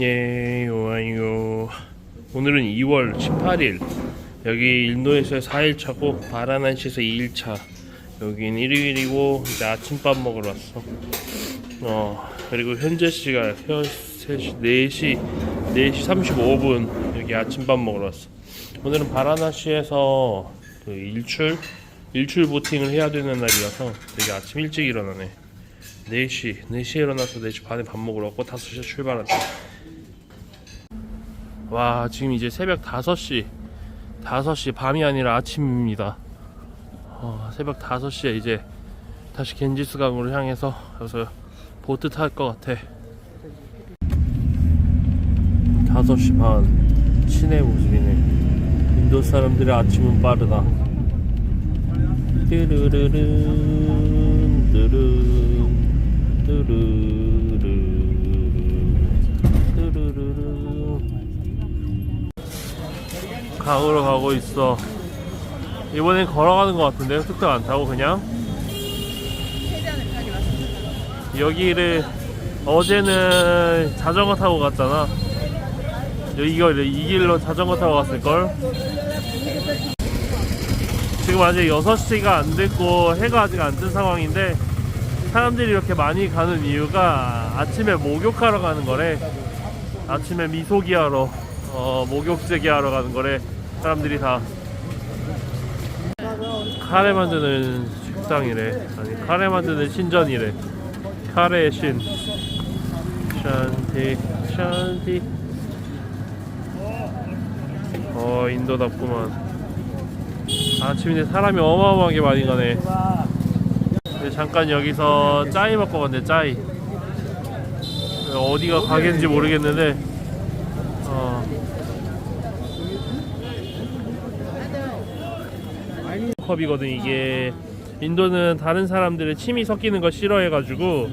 예, 요아요. 오늘은 2월 18일. 여기 인도에서 4일차고 바라나시에서 2일차. 여긴 일요일이고 이제 아침밥 먹으러 왔어. 어, 그리고 현재 시간 3시, 4시 4시 35분 여기 아침밥 먹으러 왔어. 오늘은 바라나시에서 그 일출 일출 보팅을 해야 되는 날이라서 되게 아침 일찍 일어나네. 4시, 4시에 일어나서 4시 반에 밥 먹으러 왔고 5시에 출발한다. 와 지금 이제 새벽 5시 5시 밤이 아니라 아침입니다. 어, 새벽 5시에 이제 다시 겐지스 강으로 향해서 여기서 보트 탈 것 같아. 5시 반 시내 모습이네. 인도 사람들의 아침은 빠르다. 뚜루루룬 뚜룬 뚜루 강으로 가고 있어. 이번엔 걸어가는 것 같은데 뚝뚝 안 타고 그냥 여기를 어제는 자전거 타고 갔잖아. 이거 이 길로 자전거 타고 갔을 걸. 지금 아직 6시가 안 됐고 해가 아직 안 뜬 상황인데 사람들이 이렇게 많이 가는 이유가 아침에 목욕하러 가는 거래. 아침에 미소기 하러 어, 목욕제기 하러 가는 거래. 사람들이 다. 카레 만드는 식당이래. 아니 카레 만드는 신전이래. 카레의 신. 샨티 샨티 어 인도답구만. 아침인데 사람이 어마어마하게 많이 가네. 잠깐 여기서 짜이 먹고 갔네 짜이. 어디가 가게인지 모르겠는데 컵이거든 이게. 인도는 다른 사람들의 침이 섞이는 거 싫어해가지고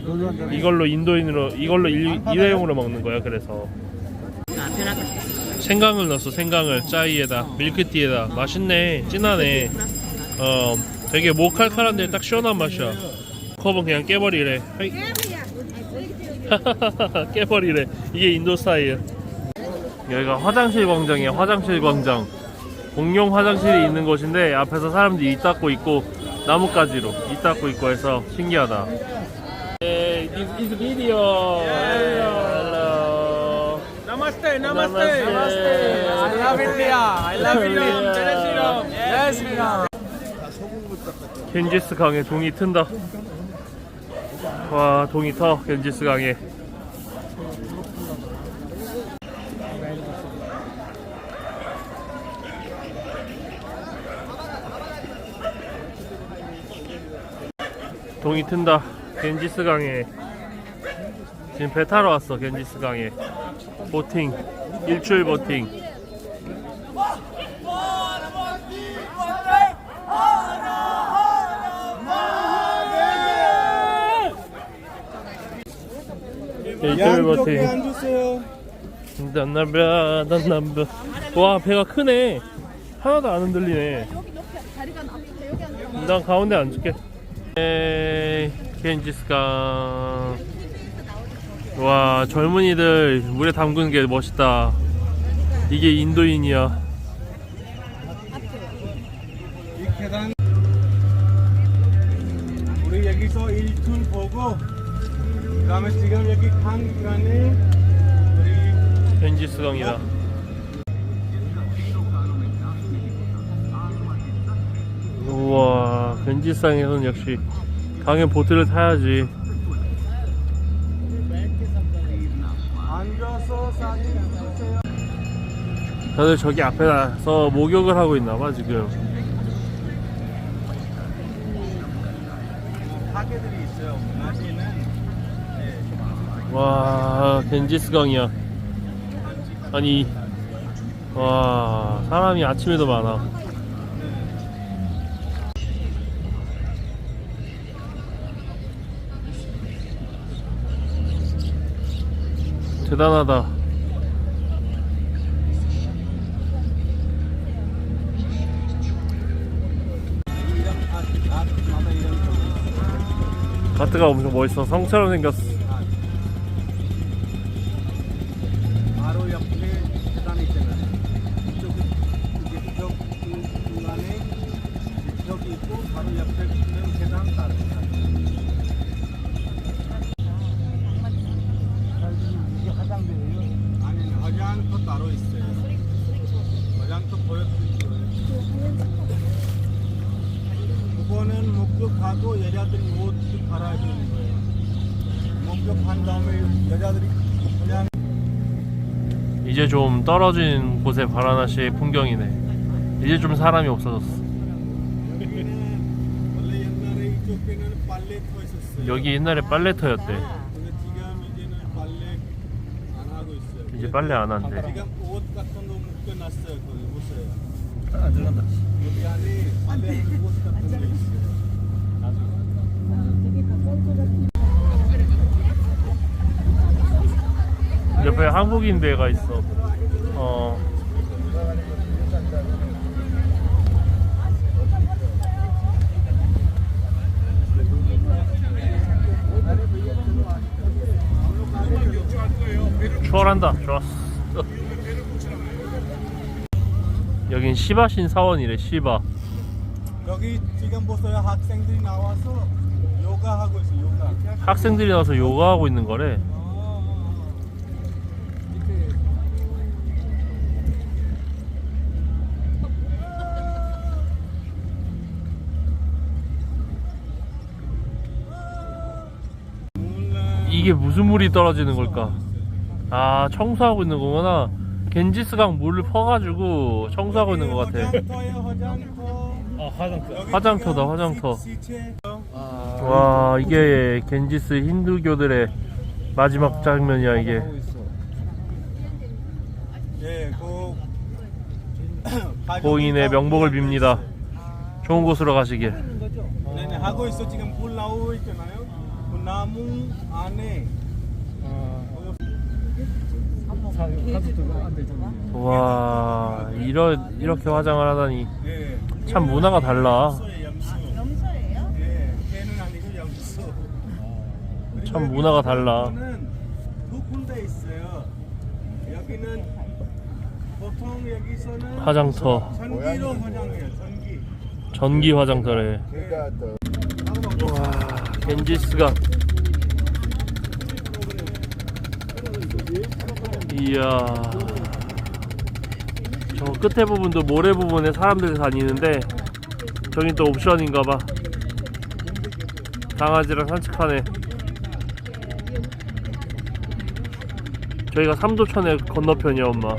이걸로 인도인으로 이걸로 일, 일회용으로 먹는 거야 그래서. 생강을 넣었어 생강을. 짜이에다 밀크티에다. 맛있네 진하네. 어 되게 모칼칼한데 딱 시원한 맛이야. 컵은 그냥 깨버리래. 깨버리래. 이게 인도 스타일. 여기가 화장실 광장이야 화장실 광장 공용 화장실이 있는 곳인데 앞에서 사람들이 입 닦고 있고 나뭇가지로 입 닦고 있고 해서 신기하다 Hey, this is video. Hello. Namaste, namaste. I love India. I love India. Ram. Jai Shri Ram. 겐지스 강에 동이 튼다. 와, 동이 터 겐지스 강에. 동이 튼다. 겐지스 강에. 지금 배 타러 왔어, 겐지스 강에. 보팅. 일출 보팅. 일출 보팅. 와 배가 크네 하나도 안 흔들리네. 난 가운데 앉을게 에이 겐지스강 와 젊은이들 물에 담그는 게 멋있다. 이게 인도인이야. 우리 여기서 일출 보고 그다음에 지금 여기 강 간에 우리 겐지스강이다 우와 겐지스강에서는 역시 강에 보트를 타야지. 다들 저기 앞에 나서 목욕을 하고 있나봐 지금. 가게들이 있어요. 낮에는. 와 겐지스강이야. 아니 와 사람이 아침에도 많아 대단하다. 가트가 엄청 멋있어 성처럼 생겼어 그거는 목욕하고 여자들이 옷 갈아입는 거예요. 목욕한 다음에 여자들이 그냥 이제 좀 떨어진 곳의 바라나시의 풍경이네. 이제 좀 사람이 없어졌어. 여기는 원래 옛날에 이쪽에는 빨래터 있었어요. 여기 옛날에 빨래터였대. 근데 지금 이제는 빨래 안 하고 있어요. 이제 빨래 안 한대. 지금 옷 같은 거 묶여놨어요. 거기 보세요. 안 들어간다. 여기 안에 빨래하는 옷 같은 거 있어요. 옆에 한국인 배가 있어. 어. 추월한다. 좋았어. 여긴 시바신 사원이래. 시바. 여기 지금 보세요. 학생들이 나와서 요가 하고 있어요. 요가. 학생들이 나와서 요가 하고 있는 거래. 몰라. 이게 무슨 물이 떨어지는 걸까? 아 청소하고 있는 거구나. 겐지스강 물을 퍼가지고 청소하고 있는 것 같아. 화장터예요. 화장터. 아 화장터다, 화장터. 와 이게 겐지스 힌두교들의 마지막 장면이야 이게. 예, 그 고인의 명복을 빕니다. 좋은 곳으로 가시길. 네네 하고 있어 지금 불 나오고 있잖아요. 그 나무 안에 와 이러 이렇게 화장을 하다니 예. 참 문화가 달라. 염소예요, 염소. 염소예요? 예, 개는 아니고 염소. 참 문화가 달라. 여기는 두 군데 있어요. 여기는 보통 여기서는 화장터, 전기로 화장해요. 전기. 전기 화장터래. 예. 와 겐지스강. 이야. 저 끝에 부분도 모래 부분에 사람들이 다니는데 저긴 또 옵션인가봐. 강아지랑 산책하네. 저희가 삼도천의 건너편이야 엄마.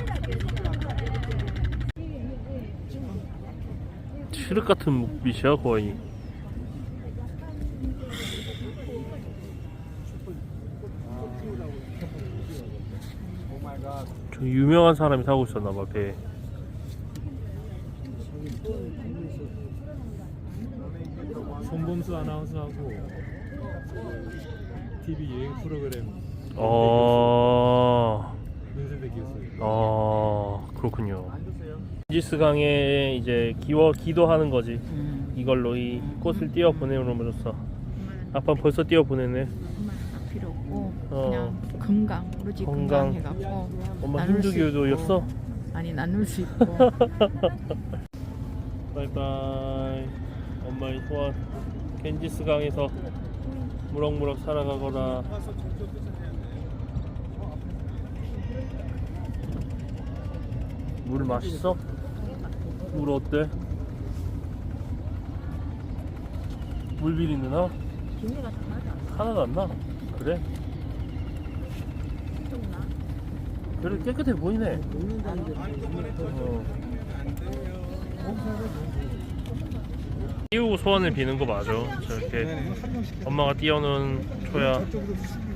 칠흑 같은 빛이야 거의. 저 유명한 사람이 타고 있었나봐 배. 손범수 아나운서하고 TV 여행 프로그램 어. 어 그렇군요. 지스강에 이제 기워 기도하는 거지. 음. 이걸로 이 꽃을 띄워 보내놓으면서 아빠 벌써 띄워 보내네. 필요 없고 어. 그냥 건강 오로지 건강. 건강 해갖고 엄마 나눌 수 힌두교도였어? 있고. 아니 나눌 수 있고 바이바이. 엄마의 소원. 겐지스 강에서 무럭무럭 살아가거라. 물 맛있어? 물 어때? 물 비린내 나? 비내가 나지 하나도 안 나? 그래? 않나? 그래 깨끗해 보이네. 어. 띄우고 소원을 비는 거 맞아. 저렇게 엄마가 띄워놓은 초야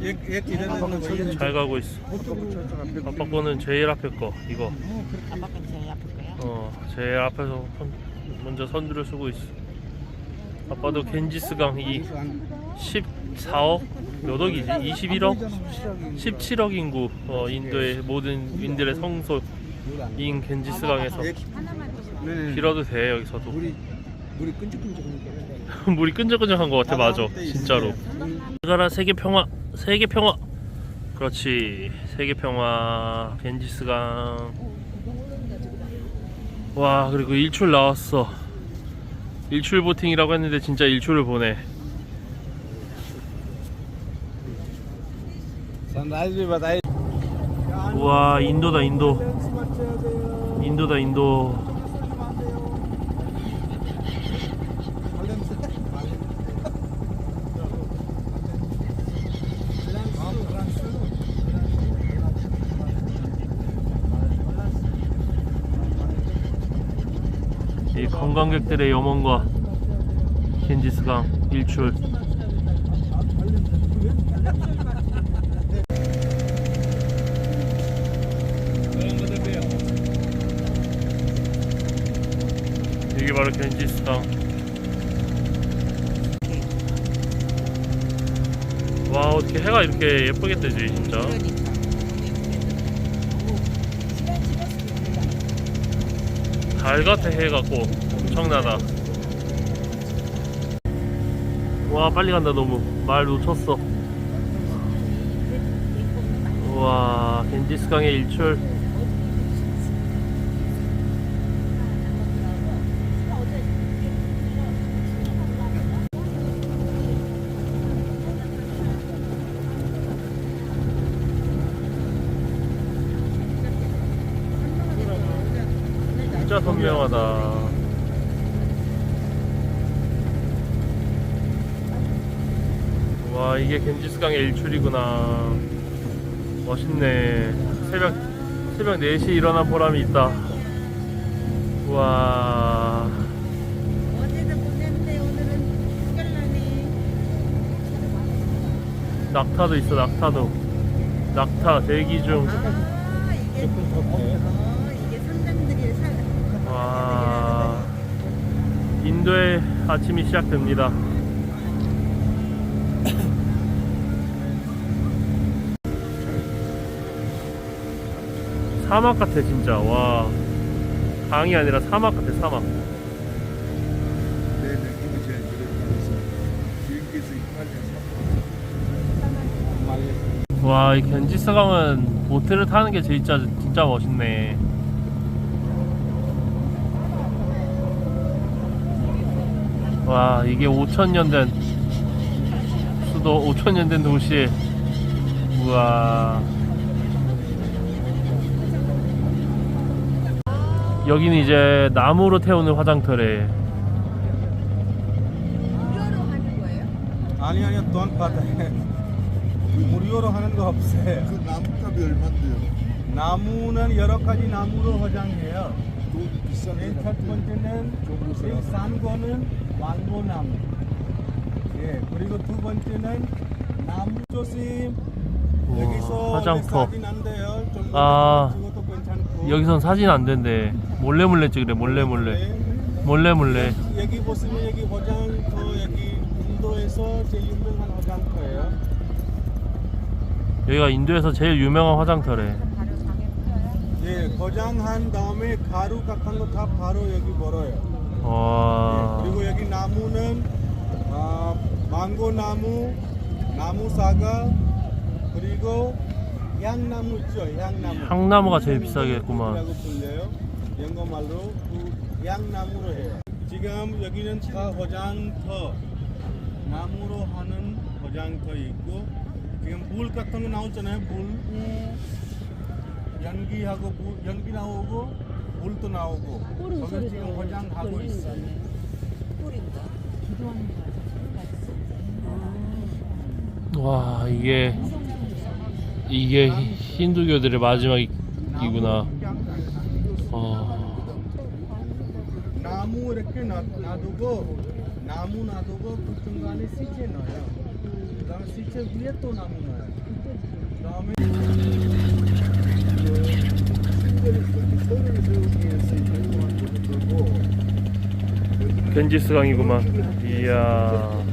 얘, 얘잘 가고 있어. 아빠 거는 제일 앞에 거 이거. 아빠가 제일 아플 거야 어 제일 앞에서 선- 먼저 선두를 쓰고 있어. 아빠도 겐지스강 이 14억 몇 억이지? 21억? 17억 인구 어, 인도의 모든 인들의 성소인 겐지스강에서 네네. 빌어도 돼 여기서도 물이 끈적끈적한 물이 끈적끈적한 것 같아 맞아. 진짜로. 우리나라 세계 평화 세계 평화. 그렇지. 세계 평화. 겐지스강. 와 그리고 일출 나왔어. 일출 보팅이라고 했는데 진짜 일출을 보네. 와 인도다 인도. 인도다 인도. 관광객들의 염원과 겐지스강 일출. 이게 바로 겐지스강 와 어떻게 해가 이렇게 예쁘게 뜨지 진짜? 달 같아 해갖고 엄청나다. 와 빨리 간다 너무. 말 놓쳤어. 와 겐지스강의 일출. 진짜 선명하다. 와 이게 겐지스강의 일출이구나. 멋있네. 새벽 새벽 4시 일어난 보람이 있다. 와 어제도 보냈는데 오늘은 특별하네. 낙타도 있어 낙타도. 낙타 대기 중. 아 이게 어 이게. 와 인도의 아침이 시작됩니다. 사막 같아 진짜. 와. 강이 아니라 사막 같아 사막. 와이 겐지스 강은 보트를 타는 게 진짜 진짜 멋있네. 와 이게 5천년 된 수도 5천년 된 도시. 우와 여기는 이제 나무로 태우는 화장터래. 무료로 하는 거예요? 아니 아니요 돈 받아요. 무료로 하는 거 없어요. 그 나무값이 얼마인데요? 나무는 여러 가지 나무로 화장해요. 또 비싼 맨거첫 번째는 제일 싼 거는 망고나무. 예 그리고 두 번째는 나무 조심. 여기서 화장터. 사진 안 돼요. 좀 아, 여기선 사진 안 된대. 몰래 몰래 찍으래 몰래 몰래. 몰래 몰래. 여기 보시면 여기 화장터 여기 인도에서 제일 유명한 화장터예요. 여기가 인도에서 제일 유명한 화장터래. 예 화장한 다음에 가루 같은 거 다 바로 여기 벌어요. 와. 예, 그리고 여기 나무는 아, 망고 나무, 나무 사과, 그리고 향나무 있죠, 향나무. 향나무가 제일 비싸겠구만. 불려요. 영어 말로 그 향나무로 해요. 지금 여기는 다 화장터, 나무로 하는 화장터 있고 지금 물 같은 거 나오잖아요, 물. 연기하고 물, 연기 나오고 물도 나오고. 거기 지금 화장하고 있어요. 와 이게 이게 힌두교들의 마지막이구나. 어, 나무 이렇게 놔, 놔두고 나무 놔두고 그 중간에 시체 넣어요. 그다음에 시체 위에 또 나무 넣어요. 그다음에 겐지스강이구만. 이야.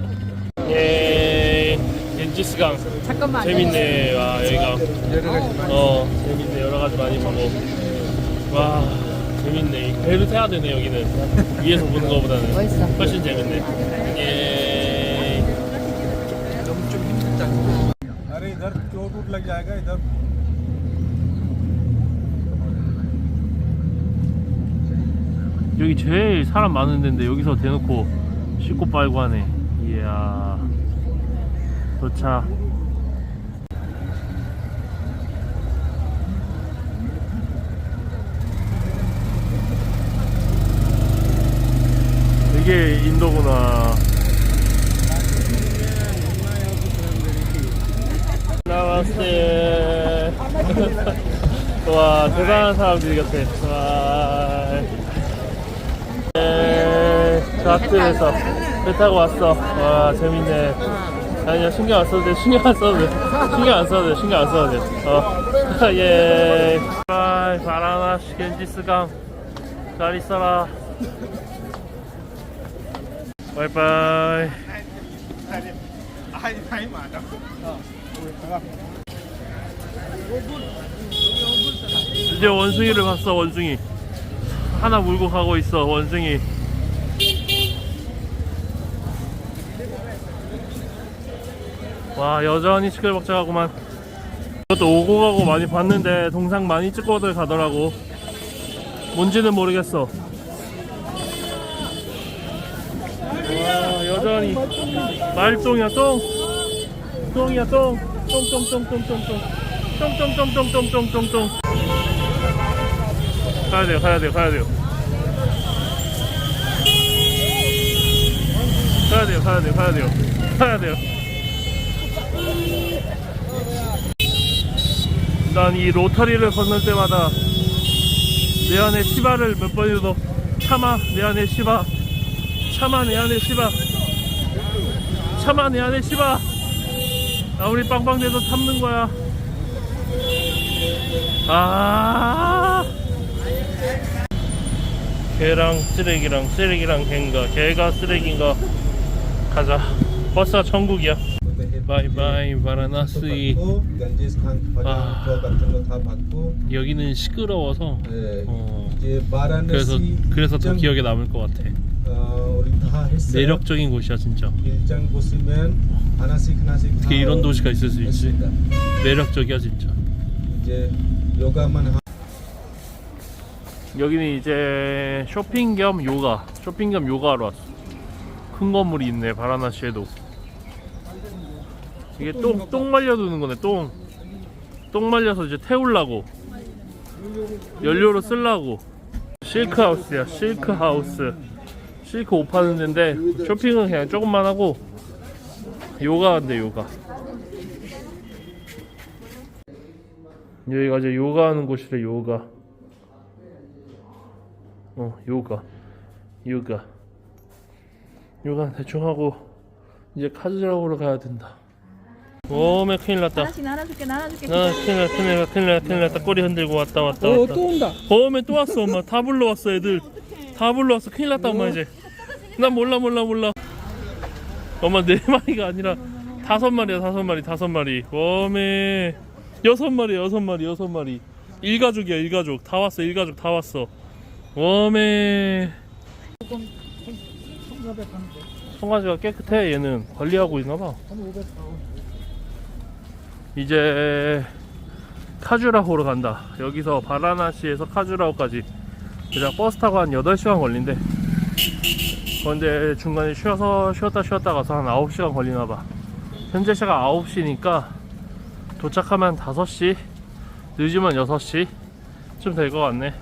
예. 겐지스강. 잠깐만. 재밌네. 와 여기가. 어 재밌네. 여러 가지 많이 보고. 와 재밌네. 배를 타야 되네 여기는. 위에서 보는 거보다는 멋있어. 훨씬 재밌네. 예. अरे इधर चोट वोट लग जाएगा इधर 여기 제일 사람 많은 데인데 여기서 대놓고 씻고 빨고 하네. 이야. 도착. 이게 인도구나. 나왔어요. 와 대단한 사람들이 같아. 와. 네, 좌트에서 배 타고 왔어. 와 재밌네. 아니야 신경 안 써도 돼. 신경 안 써도 돼. 신경 안 써도 돼. 신경 안 써도 돼. 어. 예. 바이 바라나시 겐지스강 잘 있어라. 바이바이. 이제 원숭이를 봤어 원숭이. 하나 물고 가고 있어 원숭이 와 여전히 시끌벅적하구만 이것도 오고 가고 많이 봤는데 동상 많이 찍고들 가더라고 뭔지는 모르겠어 와 여전히 말똥이야 똥 똥이야 똥 똥똥똥똥똥똥똥똥똥똥똥똥똥똥 가야 돼요, 가야 돼요, 가야 돼요. 가야 돼요, 가야 돼요, 가야 돼요. 가야 돼요. 난 이 로터리를 건널 때마다 내 안에 시바를 몇 번이라도 참아, 내 안에 시바. 참아, 내 안에 시바. 참아, 내 안에 시바. 아무리 빵빵대도 참는 거야. 아. 개랑 쓰레기랑 쓰레기랑 개인가 개가 쓰레기인가 가자 버스가 천국이야 바이바이 ganges khan 아. 저 같은 거 다 받고. 여기는 시끄러워서. 네, 어, 이제 그래서 바라나시 그래서 더 기억에 남을 것 같아. 어, 우리 다 했어요. 매력적인 곳이야 진짜. 일장 보시면 하나씩 하나씩 다 어떻게 이런 도시가 있을 수 있지. 했습니다. 매력적이야 진짜. 이제 요가만 하 여기는 이제 쇼핑 겸 요가 쇼핑 겸 요가하러 왔어. 큰 건물이 있네 바라나시에도 이게 똥, 똥 말려두는 거네 똥. 똥 말려서 이제 태우려고. 연료로 쓰려고. 실크하우스야 실크하우스. 실크 옷 파는 데인데 쇼핑은 그냥 조금만 하고 요가인데 요가. 여기가 이제 요가하는 곳이래 요가. 어 요가. 요가. 요가 대충 하고 이제 카즈라고로 가야 된다 오메 큰일 났다. 하나씩 나눠줄게 나눠줄게. 나 큰일 났다 큰일 났다 큰일 났다 큰일 났다. 꼬리 흔들고 왔다 왔다 왔다. 또 온다. 오메 또 왔어 엄마. 다 불러왔어 애들. 다 불러왔어. 큰일 났다 엄마 이제. 난 몰라 몰라 몰라. 엄마 네 마리가 아니라 다섯 마리야 다섯 마리 다섯 마리. 오메 여섯 마리 여섯 마리 여섯 마리. 일가족이야 일가족. 다 왔어 일가족 다 왔어. 오메 청가지가 깨끗해 얘는. 관리하고 있나 봐 이제 카주라호로 간다. 여기서 바라나시에서 카주라호까지. 그냥 버스 타고 한 8시간 걸린대. 그런데 중간에 쉬어서 쉬었다 쉬었다 가서 한 9시간 걸리나봐. 현재 시간 9시니까 도착하면 5시 늦으면 6시 좀 될 것 같네